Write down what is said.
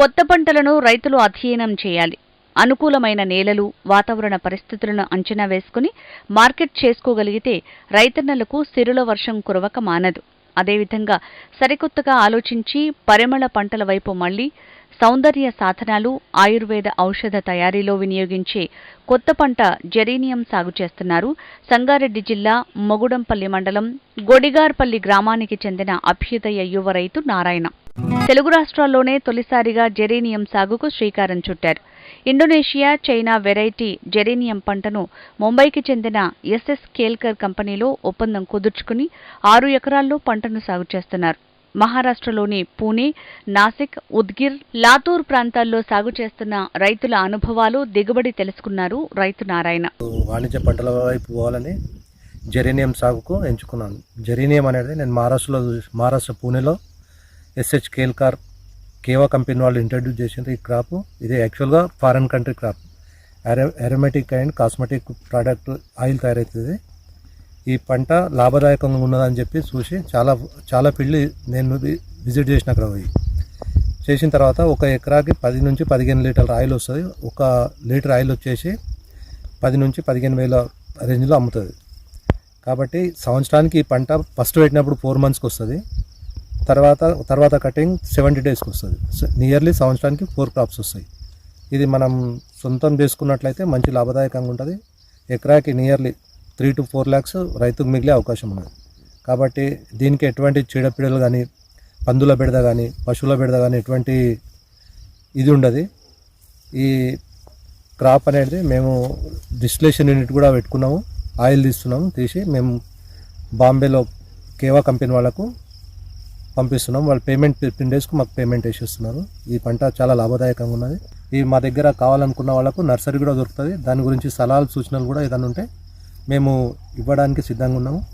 కొత్త పంటలను రైతులు అధ్యయనం చేయాలి. అనుకూలమైన నేలలు వాతావరణ పరిస్థితులను అంచనా వేసుకుని మార్కెట్ చేసుకోగలిగితే రైతన్నలకు సిరుల వర్షం కురవక మానదు. అదేవిధంగా సరికొత్తగా ఆలోచించి పరిమళ పంటల వైపు మళ్ళీ సౌందర్య సాధనాలు ఆయుర్వేద ఔషధ తయారీలో వినియోగించే కొత్త పంట జెరీనియం సాగు చేస్తున్నారు. సంగారెడ్డి జిల్లా మొగుడంపల్లి మండలం గొడిగార్పల్లి గ్రామానికి చెందిన అభ్యుదయ యువ రైతు నారాయణ. తెలుగు రాష్ట్రాల్లోనే తొలిసారిగా జెరీనియం సాగుకు శ్రీకారం చుట్టారు. ఇండోనేషియా చైనా వెరైటీ జెరీనియం పంటను ముంబైకి చెందిన ఎస్ఎస్ కేల్కర్ కంపెనీలో ఒప్పందం కుదుర్చుకుని ఆరు ఎకరాల్లో పంటను సాగు చేస్తున్నారు. మహారాష్ట్రలోని పూణే నాసిక్ ఉద్గిర్ లాతూర్ ప్రాంతాల్లో సాగు చేస్తున్న రైతుల అనుభవాలు దిగుబడి తెలుసుకున్నారు రైతు నారాయణ. వాణిజ్య పంటల వైపు పోవాలని జెరీనియం సాగుకు ఎంచుకున్నాను. జెరీనియం అనేది నేను మహారాష్ట్రలో మహారాష్ట్ర పూణేలో ఎస్హెచ్ కేల్కార్ కేవా కంపెనీ వాళ్ళు ఇంట్రడ్యూస్ చేసింది ఈ క్రాప్ ఇది యాక్చువల్గా foreign country crop aromatic and cosmetic product oil తయారవుతుంది. ఈ పంట లాభదాయకంగా ఉన్నదని చెప్పి చూసి చాలా చాలా పిల్లి నేను విజిట్ చేసిన అక్కడ పోయి. చేసిన తర్వాత ఒక ఎకరాకి పది నుంచి పదిహేను లీటర్ల ఆయిల్ వస్తుంది ఒక లీటర్ ఆయిల్ వచ్చేసి పది నుంచి పదిహేను వేల రేంజ్లో అమ్ముతుంది కాబట్టి సంవత్సరానికి ఈ పంట ఫస్ట్ పెట్టినప్పుడు ఫోర్ మంత్స్కి వస్తుంది. తర్వాత తర్వాత కటింగ్ సెవెంటీ డేస్కి వస్తుంది. నియర్లీ సంవత్సరానికి ఫోర్ క్రాప్స్ వస్తాయి. ఇది మనం సొంతం చేసుకున్నట్లయితే మంచి లాభదాయకంగా ఉంటుంది. ఎకరాకి nearly three to four lakhs రైతుకు మిగిలే అవకాశం ఉన్నది. కాబట్టి దీనికి ఎటువంటి చీడపీడలు కానీ పందుల బెడద కానీ పశువుల బెడద కానీ ఎటువంటి ఇది ఉండదు. ఈ క్రాప్ అనేది మేము డిస్టిలేషన్ యూనిట్ కూడా పెట్టుకున్నాము. ఆయిల్ తీస్తున్నాము తీసి మేము బాంబేలో కేవా కంపెనీ వాళ్ళకు పంపిస్తున్నాం. వాళ్ళు పేమెంట్ ఫిఫ్టీన్ డేస్కి మాకు పేమెంట్ వేసేస్తున్నారు. ఈ పంట చాలా లాభదాయకంగా ఉన్నది. ఈ మా దగ్గర కావాలనుకున్న వాళ్ళకు నర్సరీ కూడా దొరుకుతుంది. దాని గురించి సలహాలు సూచనలు కూడా ఏదైనా ఉంటే మేము ఇవ్వడానికి సిద్ధంగా ఉన్నాము.